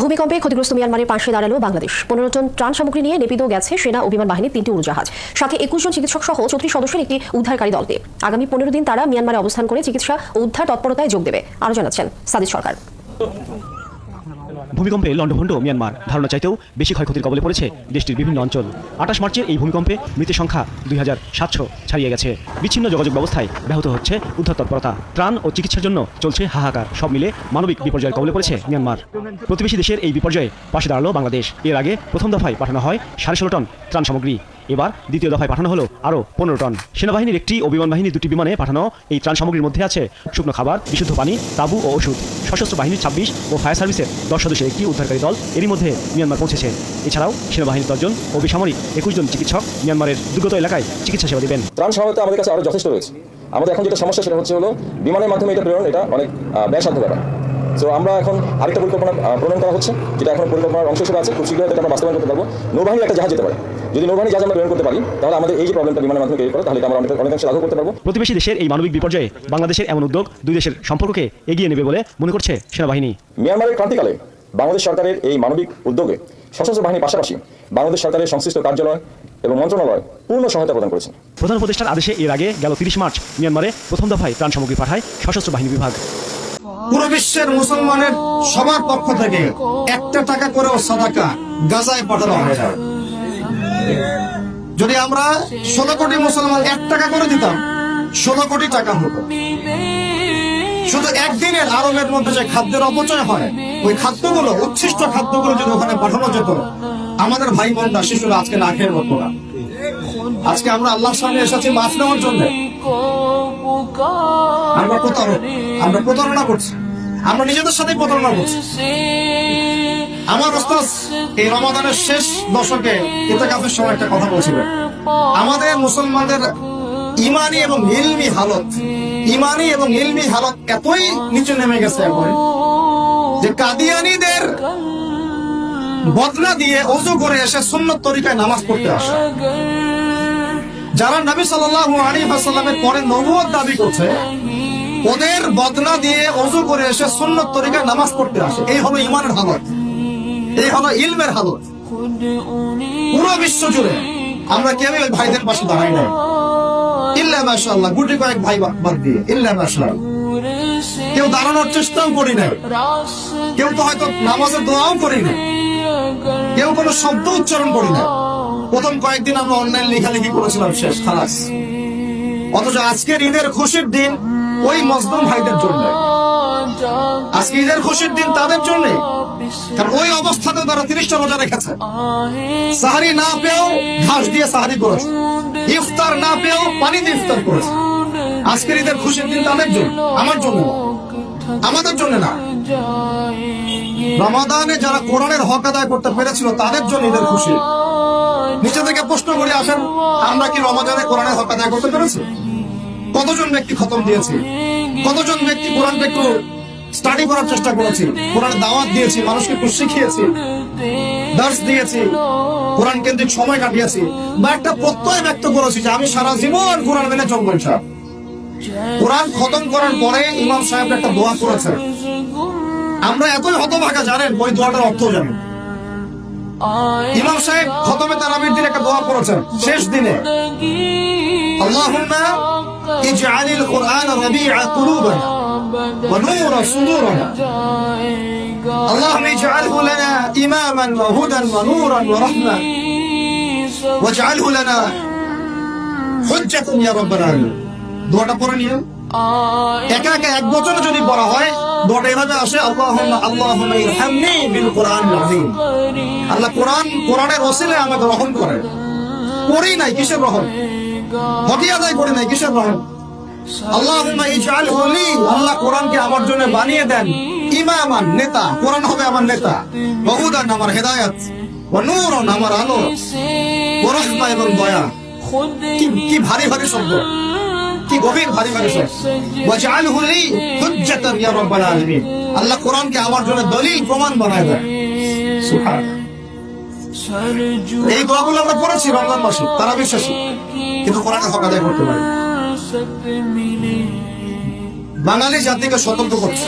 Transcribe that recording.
ভূমিকম্পে ক্ষতিগ্রস্ত মিয়ানমারের পাশে দাঁড়াল বাংলাদেশ। পনেরো জন ত্রাণ সামগ্রী নিয়ে নেপিতেও গেছে সেনা ও বিমান বাহিনীর তিনটি উড়োজাহাজ। সাথে একুশ জন চিকিৎসক সহ চৌত্রিশ সদস্যের একটি উদ্ধারকারী দলকে। আগামী পনেরো দিন তারা মিয়ানমারে অবস্থান করে চিকিৎসা ও উদ্ধার, তৎপরতায় যোগ দেবে, আরও জানাচ্ছেন সাদিদ সরকার। ভূমিকম্পে লণ্ডভণ্ড মিয়ানমার। ধারণা চাইতেও বেশি ক্ষয়ক্ষতির কবলে পড়েছে দেশটির বিভিন্ন অঞ্চল। আঠাশ মার্চের এই ভূমিকম্পে মৃতের সংখ্যা দুই হাজার সাতশো ছাড়িয়ে গেছে। বিচ্ছিন্ন যোগাযোগ ব্যবস্থায় ব্যাহত হচ্ছে উদ্ধার তৎপরতা ত্রাণ ও চিকিৎসার জন্য চলছে হাহাকার। সব মিলে মানবিক বিপর্যয়ের কবলে পড়েছে মিয়ানমার। প্রতিবেশী দেশের এই বিপর্যয়ে পাশে দাঁড়াল বাংলাদেশ। এর আগে প্রথম দফায় পাঠানো হয় সাড়ে ষোলো টন ত্রাণ সামগ্রী। এবার দ্বিতীয় দফায় পাঠানো হলো আরও পনেরো টন। সেনাবাহিনীর একটি ও বিমান বাহিনীর দুটি বিমানে পাঠানো এই ত্রাণ সামগ্রীর মধ্যে আছে শুকনো খাবার, বিশুদ্ধ পানি, তাবু ও ওষুধ। সশস্ত্র বাহিনীর ছাব্বিশ ও ফায়ার সার্ভিসের দশ সদস্যের একটি উদ্ধারকারী দল এরই মধ্যে মিয়ানমার পৌঁছেছে। এছাড়াও সেনাবাহিনীর দশজন ও বেসামরিক একুশ জন চিকিৎসক মিয়ানমারের দুর্গত এলাকায় চিকিৎসা সেবা দেবেন। ত্রাণ সহায়তা আমাদের কাছে আরও যথেষ্ট রয়েছে। আমাদের এখন যেটা সমস্যা সেটা হচ্ছে হলো বিমানের মাধ্যমে এটা প্রেরণ এটা অনেক ব্যয়সাধ্য ব্যাপার। তো আমরা এখন আরেকটা পরিকল্পনা প্রণয়ন করা হচ্ছে, যেটা এখন পরিকল্পনার অংশ হিসেবে আছে। খুব শীঘ্রই আমরা বাস্তবায়ন করতে পারব। নৌবাহিনীর একটা জাহাজ যেতে পারে। যদি নৌবাহিনী জাহাজ আমরা প্রেরণ করতে পারি তাহলে আমাদের এই যে প্রবলেমটা বিমানের মাধ্যমে ক্রিয়েট করে তাহলে আমরা অনেক অনেকাংশে লাঘব করতে পারব। প্রতিবেশী দেশের এই মানবিক বিপর্যয়ে বাংলাদেশের এমন উদ্যোগ দুই দেশের সম্পর্ককে এগিয়ে নেবে বলে মনে করছে সেনাবাহিনী। মিয়ানমারের ক্রান্তিকালে বাংলাদেশ সরকারের এই মানবিক উদ্যোগে সশস্ত্র বাহিনীর পাশাপাশি বাংলাদেশ সরকারের সংশ্লিষ্ট কার্যালয় এবং মন্ত্রণালয় পূর্ণ সহায়তা প্রদান করেছে। প্রধান উপদেষ্টার আদেশে এর আগে গেল তিরিশ মার্চ মিয়ানমারে প্রথম দফায় ত্রাণ সামগ্রী পাঠায় সশস্ত্র বাহিনী বিভাগ। পুরো বিশ্বের মুসলমানের সবার পক্ষ থেকে একটা টাকা করেও সাদাকা গাজায় পাঠানো হয় যদি আমরা ষোলো কোটি মুসলমান এক টাকা করে দিতাম, ষোলো কোটি টাকা হতো। শুধু একদিনের আরবের মধ্যে যে খাদ্যের অপচয় হয়, ওই খাদ্যগুলো, উচ্ছিষ্ট খাদ্যগুলো যদি ওখানে পাঠানো যেত, আমাদের ভাই বোনরা, শিশুরা আজকে না খেয়ে মরতো না। আজকে আমরা আল্লাহর সামনে এসেছি মাছ নেওয়ার জন্য। আমরা প্রতারক, আমরা প্রতারণা করছি। আমরা নিজেদের সাথে প্রতারণা করছি আমার ওস্তাদ, এই রমাদানের শেষ দশকে ইতেকাফের সময় একটা কথা বলছিলেন আমাদের মুসলমানদের ইমানি এবং ইলমি হালত, ইমানি এবং ইলমি হালত এতই নিচে নেমে গেছে এখন যে কাদিয়ানিদের বদলা দিয়ে অজু করে এসে সুন্নত তরিকায় নামাজ পড়তে আসে। যারা নবী সাল্লাল্লাহু আলাইহি ওয়াসাল্লামের পরে নবুয়ত দাবি করছে ওদের বদলা দিয়ে অজু করে এসে সুন্নত তরিকায় নামাজ পড়তে আসে। এই হলো ইমানের হালত। এই হলো ইলমের হালত। পুরো বিশ্ব জুড়ে আমরা কেউ ওই ভাইদের পাশে দাঁড়াই মাশাআল্লাহ কেউ দাঁড়ানোর চেষ্টাও করি কেউ তো হয়তো নামাজের দোয়াও না কেউ কোনো শব্দ উচ্চারণ করি না প্রথম কয়েকদিন আমরা করেছিলাম শেষ অথচ আজকের ঈদের খুশির দিন ওই মজদুম ভাইদের জন্য। আজকে ঈদের খুশির দিন তাদের জন্য। কারণ ওই অবস্থাতে তারা তিরিশটা রোজা রেখেছে। সাহারি না পেয়েও ঘাস দিয়ে সাহারি করেছে। ইফতার না পেয়েও পানি দিয়ে ইফতার করেছে। আজকের ঈদের খুশির দিন তাদের জন্য, আমার জন্য আমাদের জন্য না। রমাদানে যারা কোরআনের হক আদায় করতে পেরেছিল, তাদের জন্য ঈদের খুশি। নিচে থেকে প্রশ্ন করে, আসেন, আমরা কি রমাদানে কোরআনের হক আদায় করতে পেরেছি? কতজন ব্যক্তি খতম দিয়েছি? কতজন ব্যক্তি কোরআনকে একটু স্টাডি করার চেষ্টা করেছি? কোরআন দাওয়াত দিয়েছি, মানুষকে একটু শিখিয়েছি দার্স দিয়েছি, কোরআন কেন্দ্রিক সময় কাটিয়েছি। বা একটা প্রত্যয় ব্যক্ত করেছি যে আমি সারা জীবন কোরআন মেনে চলবো ইনশাআল্লাহ। কোরআন খতম করার পরে ইমাম সাহেব একটা দোয়া করেছেন। আমরা এতই হতভাগা, জানেন? ওই দোয়াটার অর্থ জানি ইমাম সাহেব খতমে তারাবির দিন একটা দোয়া করেছেন, শেষ দিনে। আল্লাহুম্মা ইজআলিল কুরআন রাবি'a কুলুবানা ওয়া নূরা সুদুরানা اللهم اجعله لنا إماما وهدى ونورا ورحمة واجعله لنا حجة يا رب العالمين দোয়াটা পড়ে নিয়ে একা একা এক বছর যদি পড়া হয় দোয়াটা এভাবে আসে আল্লাহুম্মা আল্লাহুম্মা ইরহামনি বিল কুরআনিল আযীম আল্লাহ কোরআন কোরআনের ওসিলে আমাকে রহম করেন পড়ি নাই কিসের রহম হকি আদায় করি নাই কিসের রহম লি। আল্লাহ কোরআনকে আমার জন্য নেতা। কোরআন আমার নেতা। কি ভারী ভারী কি গভীর ভারী ভারী আল্লাহ কোরআনকে দলিল, প্রমাণ বানায় এই দোয়াগুলো আমরা পড়েছি রমজান মাসে। তারা বিশ্বাসী। কিন্তু কোরআনের হক আদায় করতে পারি। বাঙালি জাতিকে সতর্ক করছে।